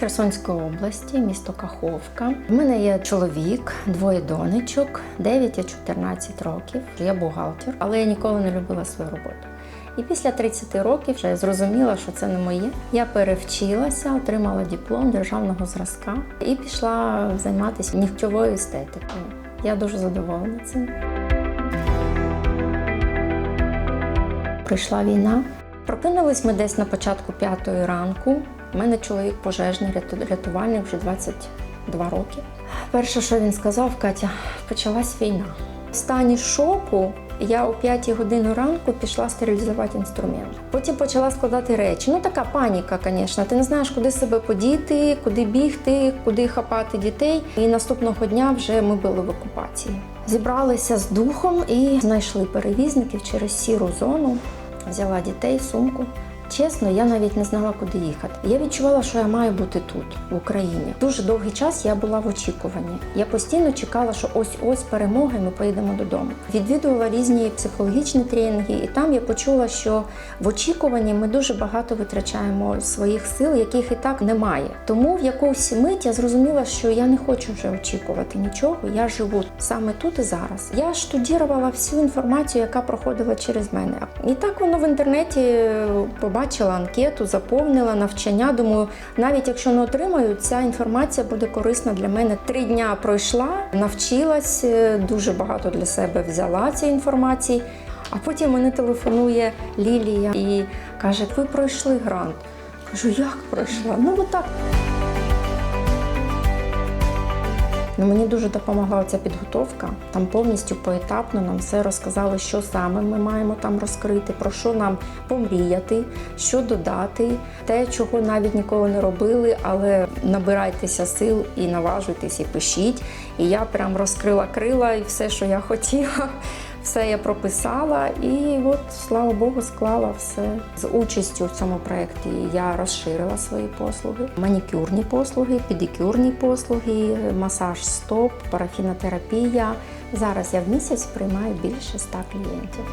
Херсонської області, місто Каховка. У мене є чоловік, двоє донечок, 9 і 14 років. Я бухгалтер, але я ніколи не любила свою роботу. І після 30 років вже зрозуміла, що це не моє. Я перевчилася, отримала диплом державного зразка і пішла займатися нігтьовою естетикою. Я дуже задоволена цим. Прийшла війна. Прокинулись ми десь на початку п'ятої ранку. У мене чоловік пожежний рятувальник вже 22 роки. Перше, що він сказав, Катя, почалась війна. В стані шоку я о 5 годині ранку пішла стерилізувати інструмент. Потім почала складати речі. Ну така паніка, звісно. Ти не знаєш, куди себе подіти, куди бігти, куди хапати дітей. І наступного дня вже ми були в окупації. Зібралися з духом і знайшли перевізників через сіру зону. Взяла дітей, сумку. Чесно, я навіть не знала, куди їхати. Я відчувала, що я маю бути тут, в Україні. Дуже довгий час я була в очікуванні. Я постійно чекала, що ось ось перемога, і ми поїдемо додому. Відвідувала різні психологічні тренінги, і там я почула, що в очікуванні ми дуже багато витрачаємо своїх сил, яких і так немає. Тому в якусь мить я зрозуміла, що я не хочу вже очікувати нічого. Я живу саме тут і зараз. Я штудірувала всю інформацію, яка проходила через мене. І так воно в інтернеті е, побачила анкету, заповнила навчання. Думаю, навіть якщо не отримаю, ця інформація буде корисна для мене. Три дня пройшла, навчилась, е, дуже багато для себе взяла цієї інформації. А потім мені телефонує Лілія і каже: Ви пройшли грант. Кажу, як пройшла? Ну отак. Ну, мені дуже допомогла ця підготовка. Там повністю поетапно нам все розказали, що саме ми маємо там розкрити, про що нам помріяти, що додати, те, чого навіть ніколи не робили, але набирайтеся сил і наважуйтесь, і пишіть. І я прям розкрила крила і все, що я хотіла. Все я прописала, і от, слава Богу, склала все. З участю в цьому проєкті я розширила свої послуги: манікюрні послуги, педикюрні послуги, масаж стоп, парафінотерапія. Зараз я в місяць приймаю більше ста клієнтів.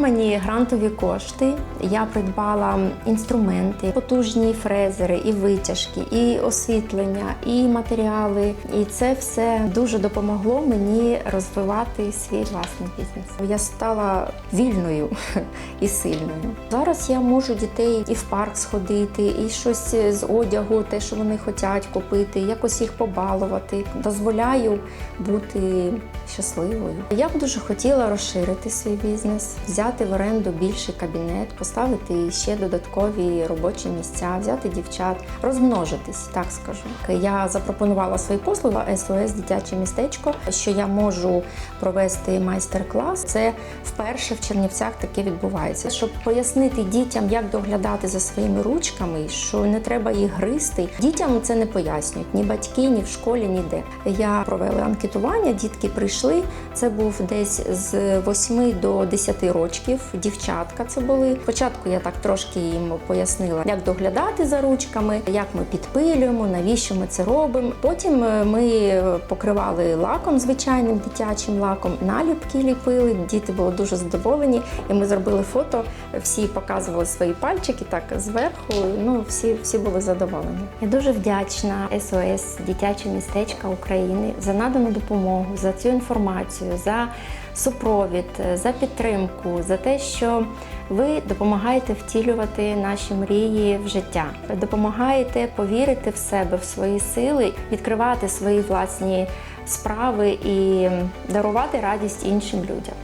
Отримані грантові кошти. Я придбала інструменти, потужні фрезери, і витяжки, і освітлення, і матеріали. І це все дуже допомогло мені розвивати свій власний бізнес. Я стала вільною і сильною. Зараз я можу дітей і в парк сходити, і щось з одягу, те, що вони хочуть купити, якось їх побалувати. Дозволяю бути щасливою. Я б дуже хотіла розширити свій бізнес, взяти в оренду більший кабінет, поставити ще додаткові робочі місця, взяти дівчат, розмножитись, так скажу. Я запропонувала свої послуги СОС дитяче містечко, що я можу провести майстер-клас. Це вперше в Чернівцях таке відбувається, щоб пояснити дітям, як доглядати за своїми ручками, що не треба їх гризти. Дітям це не пояснюють ні батьки, ні в школі, ніде. Я провела анкетування, дітки прийшли. Це був десь з 8 до 10 років. Дівчатка це були. Спочатку я так трошки їм пояснила, як доглядати за ручками, як ми підпилюємо, навіщо ми це робимо. Потім е, ми покривали лаком, звичайним дитячим лаком, наліпки ліпили. Діти були дуже задоволені, і ми зробили фото. Всі показували свої пальчики так зверху. Ну всі, всі були задоволені. Я дуже вдячна СОС Дитяче містечка України за надану допомогу, за цю інформацію, за супровід, за підтримку, за те, що ви допомагаєте втілювати наші мрії в життя, допомагаєте повірити в себе, в свої сили, відкривати свої власні справи і дарувати радість іншим людям.